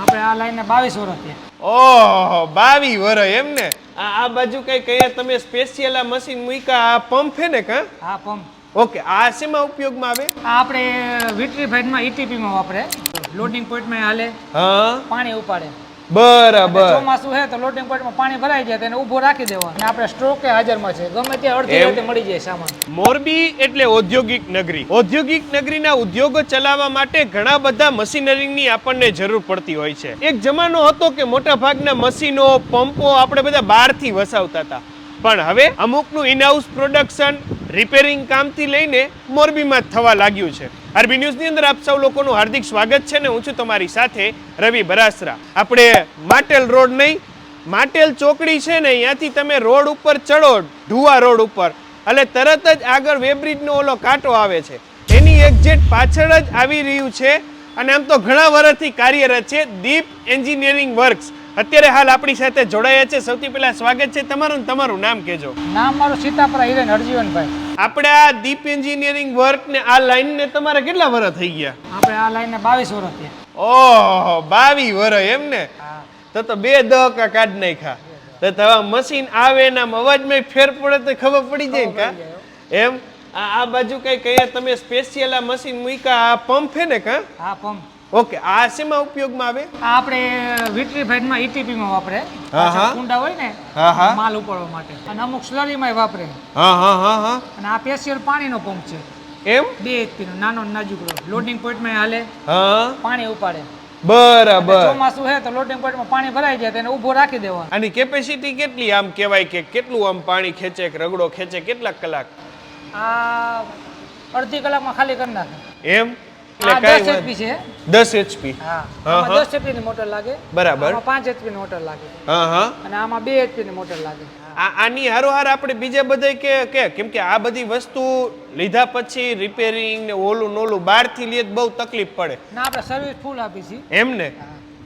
આપણે આ લાઈનને બાવીસ વર્ષ થયા ઓહો બાવી વર એમ ને? આ આ બાજુ કઈ કઈ તમે સ્પેશિયલ આ મશીન મૂક્યા આ પંપ છે ને કા? આ પંપ ઓકે આ શેમાં ઉપયોગમાં આવે? આ આપણે વિટ્રીફાઈડમાં ઇટીપીમાં વાપરે. લોડિંગ પોઈન્ટમાં હાલે. હા. પાણી ઉપાડે. બરાબર. ચોમાસું હે તો લોટિંગ પોઈન્ટમાં પાણી ભરાઈ જાય તેને ઊભો રાખી દેવા અને આપણે સ્ટ્રોક કે હાજરમાં છે. ગમે ત્યાં અડધી રાતે મળી જાય સામાન. મોરબી એટલે ઔદ્યોગિક નગરી. ઔદ્યોગિક નગરીના ઉદ્યોગો ચલાવવા માટે ઘણા બધા મશીનરીની આપણને જરૂર પડતી હોય છે. એક જમાનો હતો કે મોટા ભાગના મશીનો પંપો આપણે બધા બહારથી વસાવતા હતા. પણ હવે અમુકનું ઇનહાઉસ પ્રોડક્શન રિપેરિંગ કામથી લઈને મોરબીમાં જ થવા લાગ્યું છે. આરબી ન્યૂઝની અંદર આપ સૌ લોકોનું હાર્દિક સ્વાગત છે ને હું છું તમારી સાથે રવિ બરાસરા. આપણે માટેલ રોડ નહીં, માટેલ ચોકડી છે ને અહીંયાથી તમે રોડ ઉપર ચડો ઢુવા રોડ ઉપર. એટલે તરત જ આગળ વેબ્રિજનો ઓલો કાંટો આવે છે. એની એક્ઝેક્ટ પાછળ જ આવી રહ્યું છે અને આમ તો ઘણા વર્ષથી કાર્યરત છે દીપ એન્જિનિયરિંગ વર્ક્સ. અત્યારે હાલ આપણી સાથે જોડાયા છે. સૌથી પહેલા સ્વાગત છે તમારું તમારું નામ કહેજો. નામ મારું સીતાપરા હિરેન હરજીવનભાઈ. આપણે આ દીપ એન્જિનિયરિંગ વર્ક ને આ લાઈન ને તમારે કેટલા વર્ષ થઈ ગયા? આપણે આ લાઈનને બાવીસ વર્ષ થયા. ઓહો બાવીસ વર્ષ એમ ને? તો તો બે દહકા કાઢ નાખ્યા. તો તવા મશીન આવે ને આમ અવાજમાં ફેર પડે તો ખબર પડી જાય ને કા? એમ? આ આ બાજુ કઈ કહીએ તમે સ્પેશિયલ આ મશીન મૂક્યા? આ પંપ છે ને કા? આ પંપ ઓકે આ શેમાં ઉપયોગમાં આવે? આ આપણે વિટ્રીફાઈડમાં ઈટીપીમાં વાપરે. હા, હા. કુંડા હોય ને હા હા. માલ ઉપાડવા માટે. અને અમુક સ્લરીમાં વાપરે. હા હા હા હા. અને આ પેશિયલ પાણીનો પંપ છે. એમ? બે એચપીનો નાનો ને નાજુકડો લોડિંગ પોઈન્ટમાં હાલે. હા. પાણી ઉપાડે. બરાબર. ચોમાસું છે તો લોડિંગ પોઈન્ટમાં પાણી ભરાઈ જાય તેને ઊભો રાખી દેવાનો. આની કેપેસિટી કેટલી? આમ કહેવાય કે કેટલું આમ પાણી ખેંચે કે રગડો ખેંચે? કેટલા કલાક? આ અડધી કલાકમાં ખાલી કરી નાખે. એમ? દસ કઈ એચપી છે. દસ એચપી હા. દસ એચપી ની મોટર લાગે. બરાબર. પાંચ એચપી ની મોટર લાગે. હા હા. અને આમાં બે એચપી ની મોટર લાગે. આ આની હારોહાર આપણે બીજા બધા કે કે કેમ કે આ બધી વસ્તુ લીધા પછી રિપેરિંગ ને ઓલું નોલું બહારથી લે તો બહુ તકલીફ પડે. ના આપણે સર્વિસ ફૂલ આપી છીએ. એમ ને?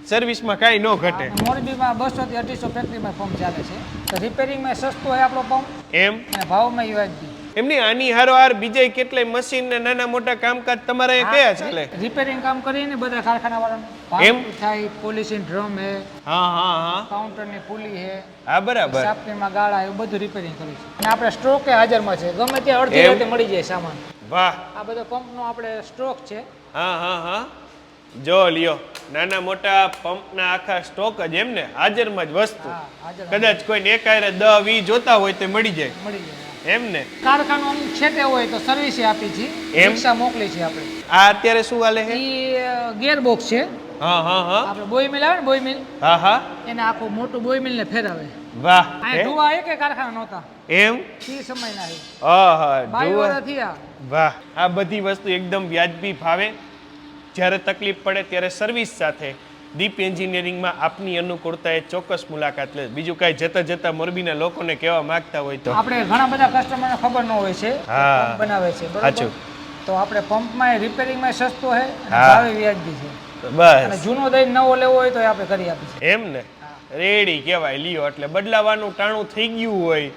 સર્વિસમાં કાંઈ ન ઘટે. મોરબીમાં બસો થી અઢીસો ફેક્ટરીમાં પંપ ચાલે છે. તો રિપેરિંગમાં સસ્તો હોય આપણો પંપ એમ? અને ભાવમાં યુએસબી એમની આની હારોહાર બીજે કેટલાય મશીન ને નાના મોટા કામકાજ તમારે કયા ચાલે? રિપેરિંગ કામ કરીને બધા કારખાના એમ? વાળાનું થાય પોલિશિંગ ડ્રમ હે હા હા હા. કાઉન્ટરની પુલી હે હા બરાબર. સાપનીમાં ગાળા એવું બધું રિપેરિંગ કરી છે અને આપણે સ્ટ્રોક એ હાજરમાં છે ગમે ત્યાં અડધી રાતે મળી જાય સામાન. વાહ. આ બધો પંપનો આપણે સ્ટ્રોક છે. હા હા હા. જો લ્યો નાના મોટા પંપના આખા સ્ટોક જ એમ ને હાજરમાં જ વસ્તુ. કદાચ કોઈને એકાયરે દ વી જોતા હોય તે મળી જાય. મળી જાય. એમ ને? કારખાનું અમુક છેટે હોય તો સર્વિસ આપી છે? રિક્ષા મોકલી છે આપણે. આ અત્યારે શું હાલે છે? એ ગિયર બોક્સ છે. હા હા હા. આપણે બોય મિલ આવે ને બોય મિલ? હા હા. એને આખું મોટું બોય મિલ ને ફેરવે. વાહ આ? ધુવા એક કારખાના નહોતા. એમ? એ સમય ના હા. હા. વર્ષ થયા. વાહ આ બધી વસ્તુ એકદમ વ્યાજબી ભાવે. જ્યારે તકલીફ પડે ત્યારે સર્વિસ સાથે. દીપ એન્જિનિયરિંગમાં આપની અનુકૂળતાએ ચોક્કસ મુલાકાત લે. બીજું કાંઈ જતા જતા મોરબીના લોકોને કહેવા માંગતા હોય તો. આપણે ઘણા બધા કસ્ટમરને ખબર ન હોય છે હા. બનાવે છે સાચું. તો આપણે પંપમાં રિપેરિંગમાં સસ્તો છે ભાવે વ્યાજબી છે. બસ. જૂનો દઈને નવો લેવો હોય તો આપણે કરી આપીશું એમ ને? રેડી કહેવાય લ્યો. એટલે બદલાવાનું ટાણું થઈ ગયું હોય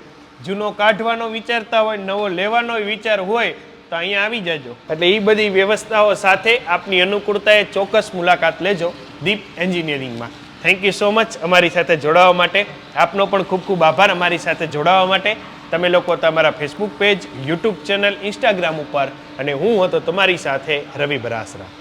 જૂનો કાઢવાનો વિચારતા હોય નવો લેવાનો વિચાર હોય તો અહીંયા આવી જજો. એટલે એ બધી વ્યવસ્થાઓ સાથે આપની અનુકૂળતાએ ચોક્કસ મુલાકાત લેજો. દીપ એન્જિનિયરિંગમાં. થેન્ક યુ સો મચ અમારી સાથે જોડાવા માટે. આપનો પણ ખૂબ ખૂબ આભાર અમારી સાથે જોડાવા માટે. તમે લોકો તમારા Facebook page YouTube channel Instagram ઉપર અને હું હતો તમારી સાથે રવિ બરાસરા.